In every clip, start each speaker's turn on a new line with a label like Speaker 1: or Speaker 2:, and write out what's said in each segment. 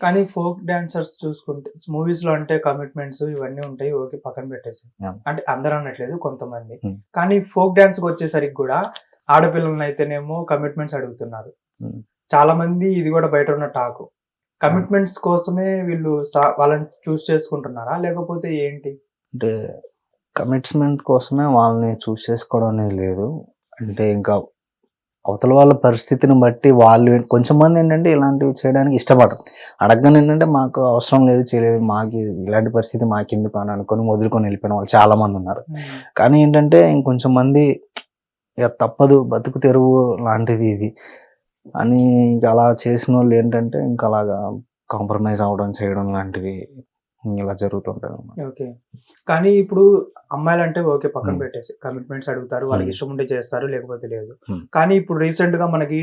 Speaker 1: కానీ folk dancers చూసుకుంటే మూవీస్లో అంటే కమిట్మెంట్స్ ఇవన్నీ ఉంటాయి ఓకే పక్కన పెట్టేసి. అంటే అందరూ అనట్లేదు కొంతమంది. కానీ ఫోక్ డాన్స్కి వచ్చేసరికి కూడా ఆడపిల్లలను అయితేనేమో కమిట్మెంట్స్ అడుగుతున్నారు. చాలా మంది ఇది కూడా బయట ఉన్న టాక్. కమిట్మెంట్స్ కోసమే వీళ్ళు వాళ్ళని చూస్ చేసుకుంటున్నారా? లేకపోతే ఏంటి?
Speaker 2: అంటే కమిట్మెంట్ కోసమే వాళ్ళని చూస్ చేసుకోవడం అనేది లేదు. అంటే ఇంకా అవతల వాళ్ళ పరిస్థితిని బట్టి వాళ్ళు కొంచెం మంది ఏంటంటే ఇలాంటివి చేయడానికి ఇష్టపడరు. అడగగానే ఏంటంటే మాకు అవసరం లేదు చేయలేదు మాకు ఇలాంటి పరిస్థితి మాకు ఎందుకు అని అనుకొని వదులుకొని వెళ్ళిపోయిన వాళ్ళు చాలా మంది ఉన్నారు కానీ ఏంటంటే ఇంకొంచెం మంది ఇక తప్పదు బతుకు తెరువు లాంటిది ఇది అని ఇంకా అలా చేసిన వాళ్ళు ఏంటంటే ఇంకా అలాగా కాంప్రమైజ్ అవ్వడం చేయడం లాంటివి ఇలా అన్నమాట.
Speaker 1: ఓకే కానీ ఇప్పుడు అమ్మాయిలు అంటే ఓకే పక్కన. పెట్టేసి కమిట్మెంట్స్ అడుగుతారు వాళ్ళకి. ఇష్టం ఉంటే చేస్తారు లేకపోతే లేదు. కానీ ఇప్పుడు రీసెంట్గా మనకి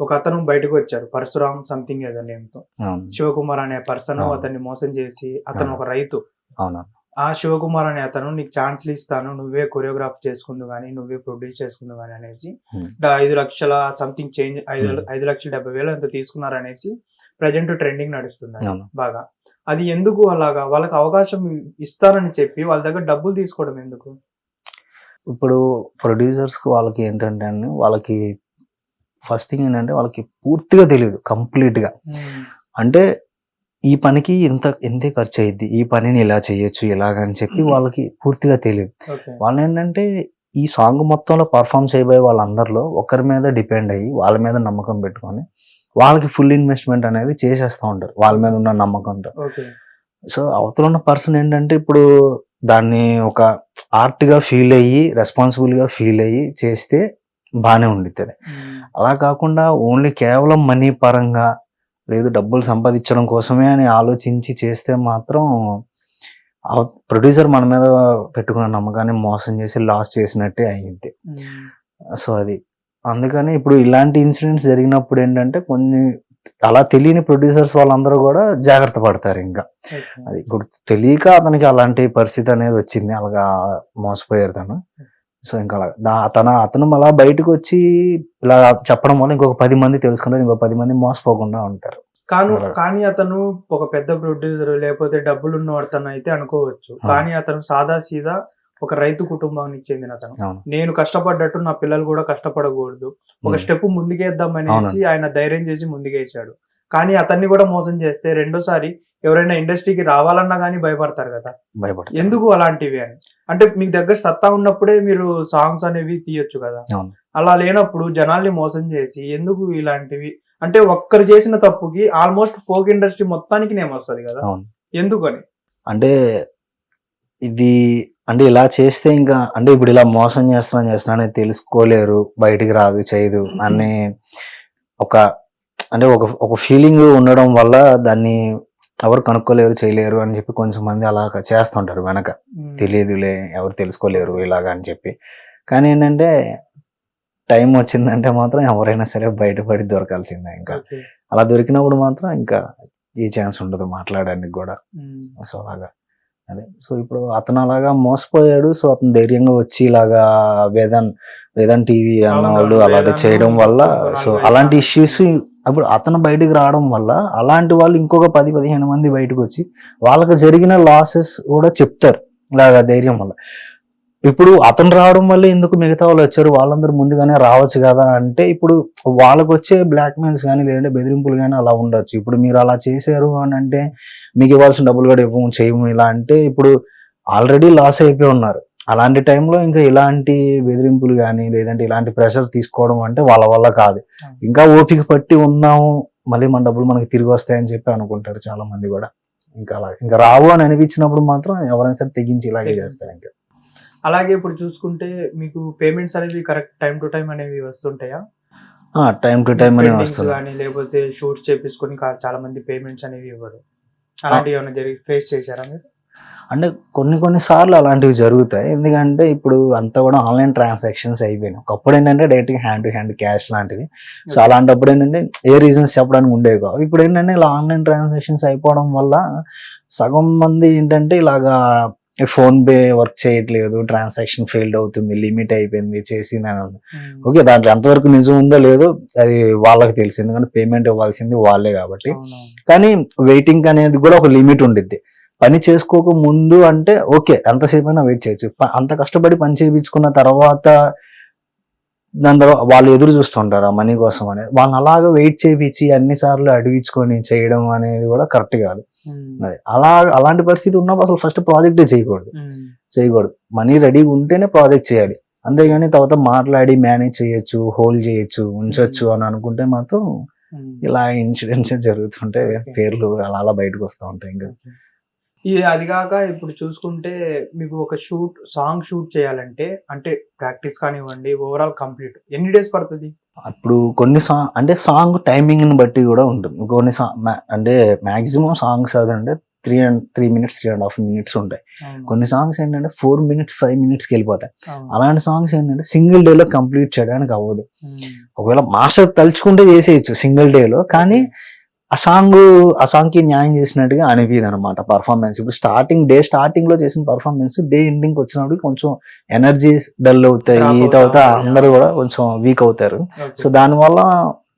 Speaker 1: ఒక అతను బయటకు వచ్చారు పరశురామ్ సంథింగ్ ఏదో నేమ్తో
Speaker 2: అవును
Speaker 1: శివకుమార్ అనే పర్సన్. అతన్ని మోసం చేసి అతను. ఒక రైతు
Speaker 2: అవునా
Speaker 1: ఆ శివకుమార్ అనే అతను నీకు ఛాన్స్లు ఇస్తాను నువ్వే కొరియోగ్రాఫ్ చేసుకుందు కానీ నువ్వే ప్రొడ్యూస్ చేసుకుందు కానీ అనేసి ఐదు లక్షల సంథింగ్ చేంజ్ ఐదు. ఐదు లక్షల డెబ్బై వేలు ఎంత తీసుకున్నారు అనేసి ప్రజెంట్ ట్రెండింగ్ నడుస్తుంది. బాగా అది ఎందుకు అలాగా? వాళ్ళకి అవకాశం ఇస్తారని చెప్పి వాళ్ళ దగ్గర డబ్బులు తీసుకోవడం ఎందుకు?
Speaker 2: ఇప్పుడు ప్రొడ్యూసర్స్కి వాళ్ళకి ఏంటంటే అండి వాళ్ళకి ఫస్ట్ థింగ్ ఏంటంటే వాళ్ళకి పూర్తిగా తెలియదు కంప్లీట్గా అంటే ఈ పనికి ఇంత ఎంతే ఖర్చు అయ్యిద్ది ఈ పనిని ఇలా చేయొచ్చు ఇలాగని చెప్పి. వాళ్ళకి పూర్తిగా తెలియదు. వాళ్ళు ఏంటంటే ఈ సాంగ్ మొత్తంలో పర్ఫామ్ చేయబోయే వాళ్ళందరిలో ఒకరి మీద డిపెండ్ అయ్యి వాళ్ళ మీద నమ్మకం పెట్టుకొని వాళ్ళకి ఫుల్ ఇన్వెస్ట్మెంట్ అనేది చేసేస్తూ ఉంటారు. వాళ్ళ మీద ఉన్న నమ్మకంతో. సో అవతల ఉన్న పర్సన్ ఏంటంటే ఇప్పుడు దాన్ని ఒక ఆర్ట్గా ఫీల్ అయ్యి రెస్పాన్సిబుల్గా ఫీల్ అయ్యి చేస్తే బాగానే ఉండిద్ది. అలా కాకుండా ఓన్లీ కేవలం మనీ పరంగా లేదు డబ్బులు సంపాదించడం కోసమే అని ఆలోచించి చేస్తే మాత్రం ప్రొడ్యూసర్ మన మీద పెట్టుకున్న నమ్మకాన్ని మోసం చేసి లాస్ చేసినట్టే అయ్యింది సో అది. అందుకని ఇప్పుడు ఇలాంటి ఇన్సిడెంట్స్ జరిగినప్పుడు ఏంటంటే కొన్ని అలా తెలియని ప్రొడ్యూసర్స్ వాళ్ళందరూ కూడా జాగ్రత్త పడతారు ఇంకా. అది ఇప్పుడు తెలియక అతనికి అలాంటి పరిస్థితి అనేది వచ్చింది. అలాగా మోసపోయారు తను. సో ఇంకా అలా తన అతను అలా బయటకు వచ్చి ఇలా చెప్పడం వల్ల ఇంకొక పది మంది తెలుసుకుంటారు ఇంకొక పది మంది మోసపోకుండా ఉంటారు.
Speaker 1: కాను. కానీ అతను ఒక పెద్ద ప్రొడ్యూసర్ లేకపోతే డబ్బులు ఉన్నవాడు అయితే అనుకోవచ్చు కానీ అతను సాదా సీదా ఒక రైతు కుటుంబానికి చెందిన అతను. నేను కష్టపడ్డట్టు నా పిల్లలు కూడా కష్టపడకూడదు. ఒక. స్టెప్ ముందుకేద్దాం అనేసి
Speaker 2: అవునండి.
Speaker 1: ఆయన ధైర్యం చేసి ముందుకేసాడు కానీ అతన్ని కూడా మోసం చేస్తే రెండోసారి ఎవరైనా ఇండస్ట్రీకి రావాలన్నా కానీ భయపడతారు కదా.
Speaker 2: భయపడతారు.
Speaker 1: ఎందుకు అలాంటివి అని? అంటే మీ దగ్గర సత్తా ఉన్నప్పుడే మీరు సాంగ్స్ అనేవి తీయొచ్చు కదా. అలా లేనప్పుడు జనాల్ని మోసం చేసి ఎందుకు ఇలాంటివి? అంటే ఒక్కరు చేసిన తప్పుకి ఆల్మోస్ట్ ఫోక్ ఇండస్ట్రీ మొత్తానికి నేమ్ వస్తుంది కదా. ఎందుకని?
Speaker 2: అంటే ఇది అంటే ఇలా చేస్తే ఇంకా అంటే ఇప్పుడు ఇలా మోసం చేస్తున్నాను చేస్తున్నాను తెలుసుకోలేరు బయటికి రాదు చేయదు అని ఒక అంటే ఒక ఒక ఫీలింగ్ ఉండడం వల్ల దాన్ని ఎవరు కనుక్కోలేరు చేయలేరు అని చెప్పి కొంచెం మంది అలా చేస్తుంటారు వెనక. తెలియదులే ఎవరు తెలుసుకోలేరు ఇలాగా అని చెప్పి. కానీ ఏంటంటే టైం వచ్చిందంటే మాత్రం ఎవరైనా సరే బయటపడి దొరకాల్సిందే ఇంకా. అలా దొరికినప్పుడు మాత్రం ఇంకా ఏ ఛాన్స్ ఉండదు మాట్లాడడానికి కూడా. సో అలాగా. అదే. సో ఇప్పుడు అతను అలాగా మోసపోయాడు. సో అతను ధైర్యంగా వచ్చి ఇలాగా వేదన్ వేదన్ టీవీ అన్న
Speaker 1: అవును,
Speaker 2: వాళ్ళు అలాంటి చేయడం వల్ల సో అలాంటి ఇష్యూస్ అప్పుడు అతను బయటికి రావడం వల్ల అలాంటి వాళ్ళు ఇంకొక పది పదిహేను మంది బయటకు వచ్చి వాళ్ళకి జరిగిన లాసెస్ కూడా చెప్తారు. ఇలాగా ధైర్యం వల్ల. ఇప్పుడు అతను రావడం వల్ల ఎందుకు మిగతా వాళ్ళు వచ్చారు? వాళ్ళందరూ ముందుగానే రావచ్చు కదా అంటే ఇప్పుడు వాళ్ళకు వచ్చే బ్లాక్ మెయిల్స్ కానీ లేదంటే బెదిరింపులు కానీ అలా ఉండొచ్చు. ఇప్పుడు మీరు అలా చేశారు అని అంటే మీకు ఇవ్వాల్సిన డబ్బులు కూడా ఇవ్వము చేయము ఇలా అంటే ఇప్పుడు ఆల్రెడీ లాస్ అయిపోయి ఉన్నారు. అలాంటి టైంలో ఇంకా ఇలాంటి బెదిరింపులు కానీ లేదంటే ఇలాంటి ప్రెషర్ తీసుకోవడం అంటే వాళ్ళ వల్ల కాదు. ఇంకా ఓపిక పట్టి ఉందాము మళ్ళీ మన డబ్బులు మనకి తిరిగి వస్తాయని చెప్పి అనుకుంటారు చాలా మంది కూడా. ఇంకా అలా ఇంకా రావు అని అనిపించినప్పుడు మాత్రం ఎవరైనా సరే తెగించి ఇలాగే చేస్తారు ఇంకా.
Speaker 1: అలాగే ఇప్పుడు చూసుకుంటే మీకు పేమెంట్స్ అనేవి కరెక్ట్ టైం టు టైం అనేవి వస్తుంటాయా?
Speaker 2: టైం టు టైం అనే
Speaker 1: Pendings
Speaker 2: వస్తుంది
Speaker 1: కానీ లేకపోతే షూట్స్ చేపించుకొని చాలా మంది పేమెంట్స్ అనేవి ఇవ్వరు. అలాంటివి ఏమైనా జరిగి ఫేస్ చేశారా మీరు?
Speaker 2: అంటే కొన్ని కొన్ని సార్లు అలాంటివి జరుగుతాయి. ఎందుకంటే ఇప్పుడు అంతా కూడా ఆన్లైన్ ట్రాన్సాక్షన్స్ అయిపోయినాయి. ఒకప్పుడు ఏంటంటే direct hand to hand cash లాంటిది. సో అలాంటప్పుడు ఏంటంటే ఏ రీజన్స్ చెప్పడానికి ఉండేవి కావు. ఇప్పుడు ఏంటంటే ఇలా ఆన్లైన్ ట్రాన్సాక్షన్స్ అయిపోవడం వల్ల సగం మంది ఏంటంటే ఇలాగా ఫోన్ పే వర్క్ చేయట్లేదు ట్రాన్సాక్షన్ ఫెయిల్డ్ అవుతుంది లిమిట్ అయిపోయింది చేసింది అని.
Speaker 1: ఉమ్.
Speaker 2: ఓకే దాంట్లో ఎంతవరకు నిజం ఉందో లేదో అది వాళ్ళకి తెలుసు ఎందుకంటే పేమెంట్ ఇవ్వాల్సింది వాళ్ళే కాబట్టి. కానీ వెయిటింగ్ అనేది కూడా ఒక లిమిట్ ఉండిద్ది పని చేసుకోక ముందు అంటే ఓకే ఎంతసేపు అయినా వెయిట్ చేయొచ్చు అంత కష్టపడి పని చేయించుకున్న తర్వాత దాని తర్వాత వాళ్ళు ఎదురు చూస్తుంటారు ఆ మనీ కోసం అనేది వాళ్ళని అలాగా వెయిట్ చేయించి అన్ని సార్లు అడిగించుకొని చేయడం అనేది కూడా కరెక్ట్ కాదు అలా అలాంటి పరిస్థితి ఉన్నప్పుడు అసలు ఫస్ట్ ప్రాజెక్టే చేయకూడదు. చేయకూడదు. మనీ రెడీగా ఉంటేనే ప్రాజెక్ట్ చేయాలి. అంతేగాని తర్వాత మాట్లాడి మేనేజ్ చేయొచ్చు హోల్డ్ చేయొచ్చు ఉంచొచ్చు అని అనుకుంటే మాత్రం. ఇలా ఇన్సిడెంట్స్ జరుగుతుంటే. పేర్లు అలా అలా బయటకు వస్తూ ఉంటాయి ఇంకా.
Speaker 1: ఇది అది కాక ఇప్పుడు చూసుకుంటే మీకు ఒక షూట్ సాంగ్ షూట్ చేయాలంటే అంటే ప్రాక్టీస్ కానివ్వండి ఓవరాల్ కంప్లీట్ ఎన్ని డేస్ పడుతుంది
Speaker 2: అప్పుడు కొన్ని సాంగ్ అంటే సాంగ్ టైమింగ్ని బట్టి కూడా ఉంటుంది కొన్ని సాంగ్ అంటే మాక్సిమం సాంగ్స్ అదంటే three and three minutes three and half minutes ఉంటాయి. కొన్ని సాంగ్స్ ఏంటంటే ఫోర్ మినిట్స్ ఫైవ్ మినిట్స్కి వెళ్ళిపోతాయి. అలాంటి సాంగ్స్ ఏంటంటే సింగిల్ డేలో కంప్లీట్ చేయడానికి అవ్వదు. ఒకవేళ మాస్టర్ తలుచుకుంటే చేసేయచ్చు సింగిల్ డేలో కానీ ఆ సాంగ్ ఆ సాంగ్కి న్యాయం చేసినట్టుగా అనిపించదు అనమాట పర్ఫార్మెన్స్ ఇప్పుడు స్టార్టింగ్ డే స్టార్టింగ్లో చేసిన పర్ఫార్మెన్స్ డే ఎండింగ్ వచ్చినప్పుడు కొంచెం ఎనర్జీస్ డల్ అవుతాయి తర్వాత. అందరూ కూడా కొంచెం వీక్ అవుతారు. సో దానివల్ల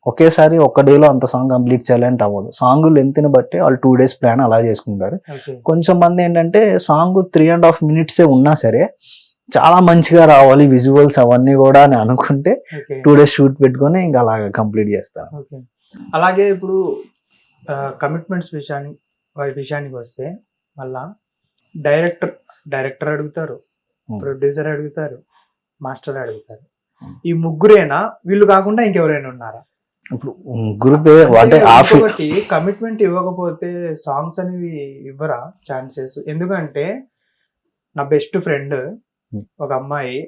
Speaker 2: ఒకేసారి ఒక్క డేలో అంత సాంగ్ కంప్లీట్ చేయాలంటే అవ్వదు సాంగ్ లెంత్ని బట్టి వాళ్ళు టూ డేస్ ప్లాన్ అలా చేసుకుంటారు. కొంచెం మంది ఏంటంటే song three and half minutes ఉన్నా సరే చాలా మంచిగా రావాలి విజువల్స్ అవన్నీ కూడా అని అనుకుంటే. టూ డేస్ షూట్ పెట్టుకొని ఇంకా అలాగా కంప్లీట్ చేస్తారు
Speaker 1: అలాగే ఇప్పుడు కమిట్మెంట్స్ విషయాన్ని విషయానికి వస్తే మళ్ళా డైరెక్టర్ డైరెక్టర్ అడుగుతారు. ప్రొడ్యూసర్ అడుగుతారు మాస్టర్ అడుగుతారు. ఈ ముగ్గురేనా వీళ్ళు కాకుండా ఇంకెవరైనా ఉన్నారా
Speaker 2: ఇప్పుడు అంటే
Speaker 1: కమిట్మెంట్ ఇవ్వకపోతే సాంగ్స్ అనేవి ఇవ్వరా ఛాన్సెస్ ఎందుకంటే నా బెస్ట్ ఫ్రెండ్. ఒక అమ్మాయి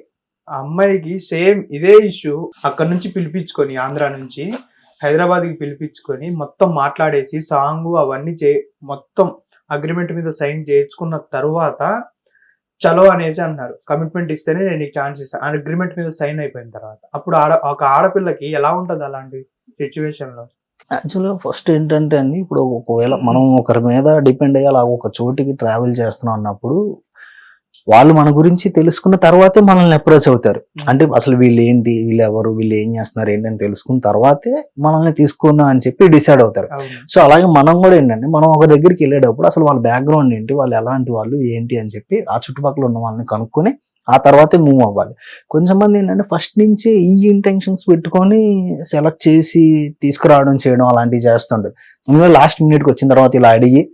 Speaker 1: ఆ అమ్మాయికి సేమ్ ఇదే ఇష్యూ అక్కడ నుంచి పిలిపించుకొని ఆంధ్ర నుంచి హైదరాబాద్కి పిలిపించుకొని మొత్తం మాట్లాడేసి సాంగ్ అవన్నీ చే మొత్తం అగ్రిమెంట్ మీద సైన్ చేయించుకున్న తర్వాత చలో అనేసి అన్నారు. కమిట్మెంట్ ఇస్తేనే నేను నీకు ఛాన్స్ ఇస్తాను అగ్రిమెంట్ మీద సైన్ అయిపోయిన తర్వాత. అప్పుడు ఆడ ఒక ఆడపిల్లకి ఎలా ఉంటుంది అలాంటి సిచ్యువేషన్లో?
Speaker 2: యాక్చువల్గా ఫస్ట్ ఏంటంటే అండి ఇప్పుడు ఒకవేళ మనం ఒకరి మీద డిపెండ్ అయ్యి అలా ఒక చోటికి ట్రావెల్ చేస్తున్నాం అన్నప్పుడు వాళ్ళు మన గురించి తెలుసుకున్న తర్వాతే మనల్ని అప్రోచ్ అవుతారు. అంటే అసలు వీళ్ళు ఏంటి? వీళ్ళు ఎవరు? వీళ్ళు ఏం చేస్తున్నారు? ఏంటి అని తెలుసుకున్న తర్వాతే మనల్ని తీసుకుందాం అని చెప్పి డిసైడ్ అవుతారు. సో అలాగే మనం కూడా ఏంటంటే మనం ఒక దగ్గరికి వెళ్ళేటప్పుడు అసలు వాళ్ళ బ్యాక్గ్రౌండ్ ఏంటి? వాళ్ళు ఎలాంటి వాళ్ళు? ఏంటి? అని చెప్పి ఆ చుట్టుపక్కల ఉన్న వాళ్ళని కనుక్కొని ఆ తర్వాతే మూవ్ అవ్వాలి. కొంచెం మంది ఏంటంటే ఫస్ట్ నుంచే ఈ ఇంటెన్షన్స్ పెట్టుకొని సెలెక్ట్ చేసి తీసుకురావడం చేయడం అలాంటివి చేస్తుంటారు. లాస్ట్ మినిట్కి వచ్చిన తర్వాత ఇలా అడిగి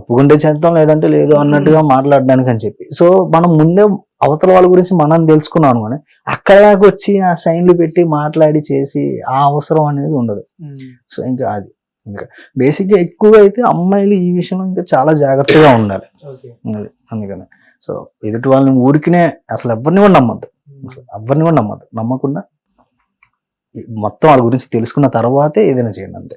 Speaker 2: ఒప్పుకుంటే చేద్దాం లేదంటే లేదు అన్నట్టుగా మాట్లాడడానికి అని చెప్పి. సో మనం ముందే అవతల వాళ్ళ గురించి మనం తెలుసుకున్నాం అనుకోని అక్కడ దాకా వచ్చి ఆ సైన్లు పెట్టి మాట్లాడి చేసి ఆ అవసరం అనేది ఉండదు. సో ఇంకా అది. ఇంకా బేసిక్గా ఎక్కువగా అయితే అమ్మాయిలు ఈ విషయంలో ఇంకా చాలా జాగ్రత్తగా ఉండాలి. అది అందుకని. సో ఎదుటి వాళ్ళని ఊరికినే అసలు ఎవరిని కూడా నమ్మద్దు. అసలు ఎవరిని కూడా నమ్మద్దు. నమ్మకుండా మొత్తం వాళ్ళ గురించి తెలుసుకున్న తర్వాతే ఏదైనా చేయండి అంతే.